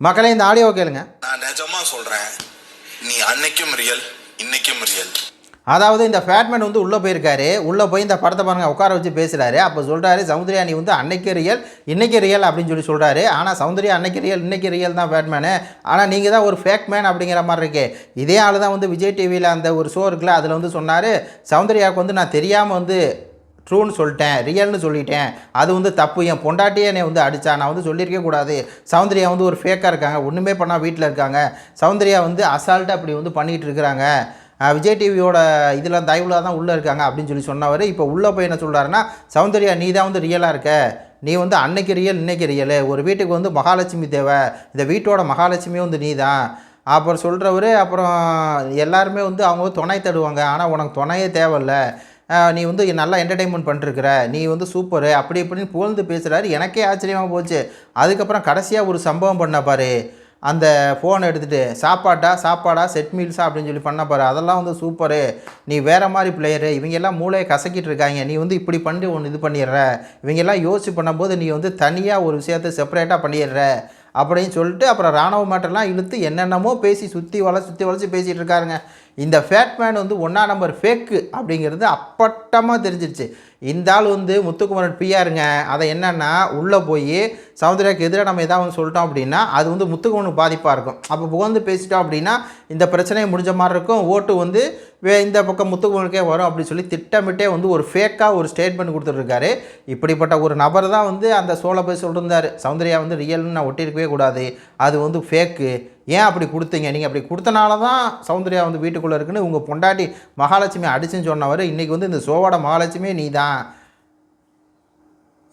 மக்களே இந்த ஆடியோ கேளுங்க. நான் நிஜமா சொல்றேன் நீ அன்னைக்கும் ரியல் இன்னைக்கும் ரியல் அதாவது இந்த ஃபேட்மேன் வந்து உள்ளே போயிருக்காரு. உள்ளே போய் இந்த படத்தை பாருங்க உட்கார வச்சு பேசுகிறாரு அப்போ சொல்கிறாரு சௌந்தர்யா நீ வந்து அன்னைக்கு ரியல் இன்னைக்கு ரியல் அப்படின்னு சொல்லி சொல்கிறாரு ஆனால் சௌந்தர்யா அன்னைக்கு ரியல் இன்னைக்கு ரியல் தான் ஃபேட்மேனு ஆனால் நீங்கள் தான் ஒரு ஃபேக் மேன் அப்படிங்கிற மாதிரி இருக்கே. இதே ஆள் தான் வந்து விஜய் டிவியில் அந்த ஒரு ஷோ இருக்குல்ல அதில் வந்து சொன்னார் சௌந்தர்யாவுக்கு வந்து நான் தெரியாமல் வந்து ட்ரூன்னு சொல்லிட்டேன் ரியல்னு சொல்லிட்டேன். அது வந்து தப்பு. என் பொண்டாட்டியே என்னை வந்து அடித்தா நான் வந்து சொல்லியிருக்கே கூடாது. சௌந்தர்யா வந்து ஒரு ஃபேக்காக இருக்காங்க ஒன்றுமே பண்ணால் வீட்டில் இருக்காங்க. சௌந்தர்யா வந்து அசால்ட்டாக அப்படி வந்து பண்ணிகிட்டு இருக்கிறாங்க. விஜய் டிவியோட இதில் தயவுல தான் உள்ளே இருக்காங்க அப்படின்னு சொல்லி சொன்னவர். இப்போ உள்ளே போய் என்ன சொல்கிறாருன்னா சௌந்தர்யா நீ தான் வந்து ரியலாக இருக்க. நீ வந்து அன்னைக்கு ரியல் இன்னைக்கு ரியல் ஒரு வீட்டுக்கு வந்து மகாலட்சுமி தேவை. இந்த வீட்டோட மகாலட்சுமி வந்து நீ தான். அப்புறம் சொல்கிறவர் அப்புறம் எல்லாருமே வந்து அவங்க துணை தடுவாங்க. ஆனால் உனக்கு துணையே தேவையில்லை. நீ வந்து நல்லா என்டர்டைன்மெண்ட் பண்ணிருக்கிற நீ வந்து சூப்பரு அப்படி இப்படின்னு புகழ்ந்து பேசுகிறாரு எனக்கே ஆச்சரியமாக போச்சு. அதுக்கப்புறம் கடைசியாக ஒரு சம்பவம் பண்ண பாரு. அந்த ஃபோனை எடுத்துகிட்டு சாப்பாட்டா? சாப்பாடா? செட் மீல்ஸா அப்படின்னு சொல்லி பண்ண பாரு. அதெல்லாம் வந்து சூப்பரு நீ வேறு மாதிரி பிளேயரு இவங்க எல்லாம் மூளையை கசக்கிட்டு இருக்காங்க. நீ வந்து இப்படி பண்ணி ஒன்று இது பண்ணிடுற. இவங்கெல்லாம் யோசிச்சு பண்ணும்போது நீ வந்து தனியாக ஒரு விஷயத்தை செப்பரேட்டாக பண்ணிடுற. அப்படின்னு சொல்லிட்டு அப்புறம் ராணுவ மேட்டர்லாம் இழுத்து என்னென்னமோ பேசி சுற்றி வள சுற்றி வளைச்சி பேசிகிட்டு இருக்காருங்க. இந்த ஃபேட்மேன் வந்து ஒன்றா நம்பர் ஃபேக்கு அப்படிங்கிறது அப்பட்டமாக தெரிஞ்சிருச்சு. இந்த ஆள் வந்து முத்துக்குமரன் பிஆருங்க அதை என்னென்னா உள்ளே போய் சௌந்தர்யாவுக்கு எதிராக நம்ம ஏதாவது ஒன்று சொல்லிட்டோம் அப்படின்னா அது வந்து முத்துக்குமனுக்கு பாதிப்பாக இருக்கும். அப்போ புகழ்ந்து பேசிட்டோம் அப்படின்னா இந்த பிரச்சனையை முடிஞ்ச மாதிரி இருக்கும். ஓட்டு வந்து வே இந்த பக்கம் முத்துக்குமனுக்கே வரும் அப்படின்னு சொல்லி திட்டமிட்டே வந்து ஒரு ஃபேக்காக ஒரு ஸ்டேட்மெண்ட் கொடுத்துட்ருக்காரு. இப்படிப்பட்ட ஒரு நபர் தான் வந்து அந்த சோழ போய் சொல்லியிருந்தார் சௌந்தர்யா வந்து ரியல்னு நான் ஒட்டியிருக்கவே கூடாது. அது வந்து ஃபேக்கு ஏன் அப்படி கொடுத்தீங்க? நீங்கள் அப்படி கொடுத்தனால தான் சௌந்தர்யா வந்து வீட்டுக்குள்ளே இருக்குன்னு உங்கள் பொண்டாட்டி மகாலட்சுமி அடிச்சுன்னு சொன்னவர் இன்றைக்கி வந்து இந்த சோவோட மகாலட்சுமி நீ தான்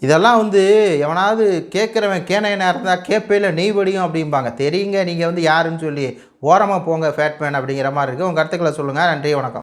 இதெல்லாம் வந்து எவனாவது கேட்குறவன் கேனையனாக இருந்தால் கேட்பையில் நெய் வடியும் அப்படிம்பாங்க. தெரியுங்க நீங்கள் வந்து யாருன்னு சொல்லி. ஓரமாக போங்க ஃபேட்மேன் அப்படிங்கிற மாதிரி இருக்குது உங்கள் கருத்துக்களை சொல்லுங்கள் நன்றி வணக்கம்.